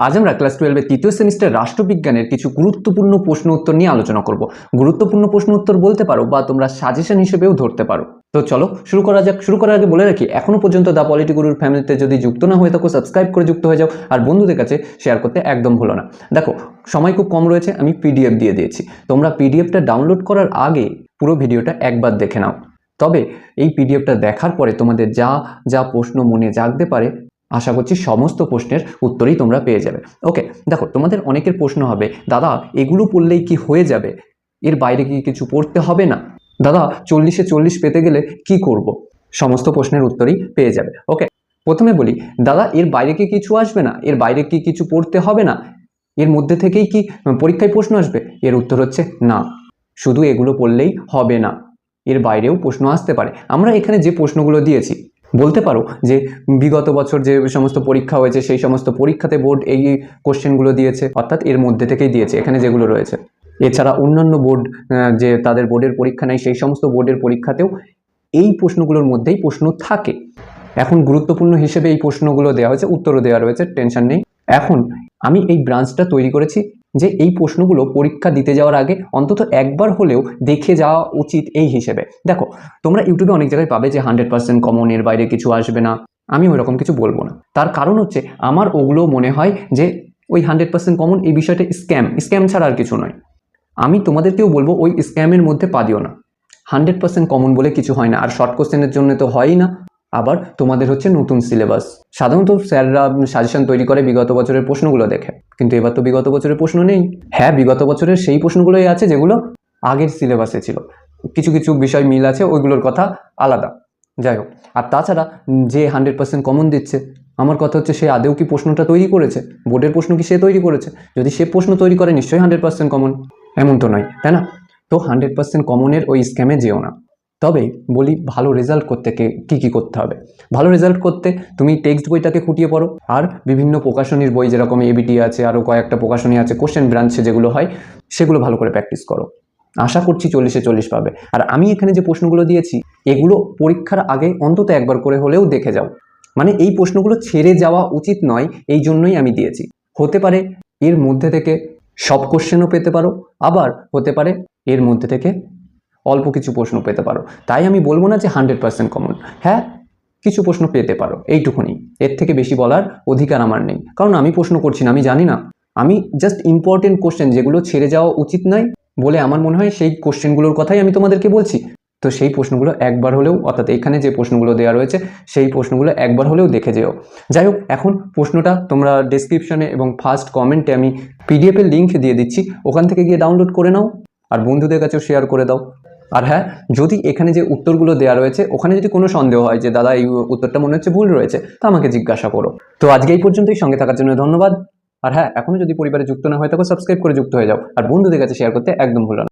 আজ আমরা ক্লাস টুয়েলভের তৃতীয় সেমিস্টার রাষ্ট্রবিজ্ঞানের কিছু গুরুত্বপূর্ণ প্রশ্ন উত্তর নিয়ে আলোচনা করব। গুরুত্বপূর্ণ প্রশ্ন উত্তর বলতে পারো বা তোমরা সাজেশন হিসেবেও ধরতে পারো। তো চলো, শুরু করা যাক। শুরু করার আগে বলে রাখি, এখনও পর্যন্ত দা পলিটি গুরুর ফ্যামিলিতে যদি যুক্ত না হয়ে থাকো সাবস্ক্রাইব করে যুক্ত হয়ে যাও। আর বন্ধুদের কাছে শেয়ার করতে একদম ভুলো না। দেখো, সময় খুব কম রয়েছে, আমি পিডিএফ দিয়ে দিয়েছি। তোমরা পিডিএফটা ডাউনলোড করার আগে পুরো ভিডিওটা একবার দেখে নাও। তবে এই পিডিএফটা দেখার পরে তোমাদের যা যা প্রশ্ন মনে জাগতে পারে আশা করছি সমস্ত প্রশ্নের উত্তরই তোমরা পেয়ে যাবে। ওকে দেখো, তোমাদের অনেকের প্রশ্ন হবে, দাদা, এগুলো পড়লেই কি হয়ে যাবে? এর বাইরে কি কিছু পড়তে হবে না? দাদা, চল্লিশে চল্লিশ পেতে গেলে কি করব? সমস্ত প্রশ্নের উত্তরই পেয়ে যাবে। ওকে প্রথমে বলি, দাদা, এর বাইরে কি কিছু আসবে না? এর বাইরে কি কিছু পড়তে হবে না? এর মধ্যে থেকেই কি পরীক্ষায় প্রশ্ন আসবে? এর উত্তর হচ্ছে, না। শুধু এগুলো পড়লেই হবে না। এর বাইরেও প্রশ্ন আসতে পারে। আমরা এখানে যে প্রশ্নগুলো দিয়েছি বলতে পারো যে বিগত বছর যে সমস্ত পরীক্ষা হয়েছে, সেই সমস্ত পরীক্ষাতে বোর্ড এই কোশ্চেনগুলো দিয়েছে, অর্থাৎ এর মধ্যে থেকেই দিয়েছে, এখানে যেগুলো রয়েছে। এছাড়া অন্যান্য বোর্ড যে তাদের বোর্ডের পরীক্ষা নেয় সেই সমস্ত বোর্ডের পরীক্ষাতেও এই প্রশ্নগুলোর মধ্যেই প্রশ্ন থাকে। এখন গুরুত্বপূর্ণ হিসেবে এই প্রশ্নগুলো দেওয়া হয়েছে, উত্তরও দেওয়া রয়েছে টেনশন নেই। এখন আমি এই ব্রাঞ্চটা তৈরি করেছি যে এই প্রশ্নগুলো পরীক্ষা দিতে যাওয়ার আগে অন্তত একবার হলেও দেখে যাওয়া উচিত এই হিসেবে। দেখো, তোমরা ইউটিউবে অনেক জায়গায় পাবে যে হান্ড্রেড পার্সেন্ট কমন এর বাইরে কিছু আসবে না। আমি ওইরকম কিছু বলব না। তার কারণ হচ্ছে, আমার ওগুলো মনে হয় যে ওই হান্ড্রেড পার্সেন্ট কমন এই বিষয়টা স্ক্যাম স্ক্যাম ছাড়া আর কিছু নয়। আমি তোমাদেরকেও বলব, ওই স্ক্যামের মধ্যে পা দিও না। হান্ড্রেড পার্সেন্ট কমন বলে কিছু হয় না। আর শর্ট কোশ্চেনের জন্য তো হয়ই না। আবার তোমাদের হচ্ছে নতুন সিলেবাস সাধারণত স্যাররা সাজেশন তৈরি করে বিগত বছরের প্রশ্নগুলো দেখে। কিন্তু এবার তো বিগত বছরের প্রশ্ন নেই। হ্যাঁ বিগত বছরের সেই প্রশ্নগুলোই আছে যেগুলো আগের সিলেবাসে ছিল। কিছু কিছু বিষয় মিল আছে, ওইগুলোর কথা আলাদা। যাই হোক, আর তাছাড়া যে হান্ড্রেড পার্সেন্ট কমন দিচ্ছে, আমার কথা হচ্ছে সে আদেও কি প্রশ্নটা তৈরি করেছে? বোর্ডের প্রশ্ন কি সে তৈরি করেছে? যদি সে প্রশ্ন তৈরি করে, নিশ্চয়ই হান্ড্রেড পার্সেন্ট কমন এমন তো নয়, তাই না? তো হান্ড্রেড পার্সেন্ট কমনের ওই স্ক্যামে যেও না। তবে বলি ভালো রেজাল্ট করতে কে, কী করতে হবে? ভালো রেজাল্ট করতে তুমি টেক্সট বইটাকে খুঁটিয়ে পড়ো। আর বিভিন্ন প্রকাশনীর বই যেরকম এবিটি আছে আরও কয়েকটা প্রকাশনী আছে কোশ্চেন ব্রাঞ্চে যেগুলো হয়, সেগুলো ভালো করে প্র্যাকটিস করো। আশা করছি চল্লিশে চল্লিশ পাবে। আর আমি এখানে যে প্রশ্নগুলো দিয়েছি, এগুলো পরীক্ষার আগে অন্তত একবার করে হলেও দেখে যাও। মানে এই প্রশ্নগুলো ছেড়ে যাওয়া উচিত নয়, এই জন্যই আমি দিয়েছি। হতে পারে এর মধ্যে থেকে সব কোশ্চেনও পেতে পারো, আবার হতে পারে এর মধ্যে থেকে অল্প কিছু প্রশ্ন পেতে পারো। তাই আমি বলব না যে হান্ড্রেড পার্সেন্ট কমন হ্যাঁ কিছু প্রশ্ন পেতে পারো, এইটুকুনি। এর থেকে বেশি বলার অধিকার আমার নেই। কারণ আমি প্রশ্ন করছি না, আমি জানি না। আমি জাস্ট ইম্পর্টেন্ট কোশ্চেন যেগুলো ছেড়ে যাওয়া উচিত নয় বলে আমার মনে হয় সেই কোশ্চেনগুলোর কথাই আমি তোমাদেরকে বলছি। তো সেই প্রশ্নগুলো একবার হলেও, অর্থাৎ এখানে যে প্রশ্নগুলো দেওয়া রয়েছে, সেই প্রশ্নগুলো একবার হলেও দেখে যেও। যাই হোক, এখন প্রশ্নটা তোমরা ডেসক্রিপশনে এবং ফার্স্ট কমেন্টে আমি পিডিএফের লিঙ্ক দিয়ে দিচ্ছি। ওখান থেকে গিয়ে ডাউনলোড করে নাও। আর বন্ধুদের কাছেও শেয়ার করে দাও। আর হ্যাঁ যদি এখানে যে উত্তরগুলো দেওয়া রয়েছে, ওখানে যদি কোনো সন্দেহ হয় যে, দাদা, এই উত্তরটা মনে হচ্ছে ভুল রয়েছে, তা আমাকে জিজ্ঞাসা করো। তো আজকে এই পর্যন্তই, সঙ্গে থাকার জন্য ধন্যবাদ। আর হ্যাঁ এখনও যদি পরিবারে যুক্ত না হয় থাকো সাবস্ক্রাইব করে যুক্ত হয়ে যাও। আর বন্ধুদের কাছে শেয়ার করতে একদম ভুল না।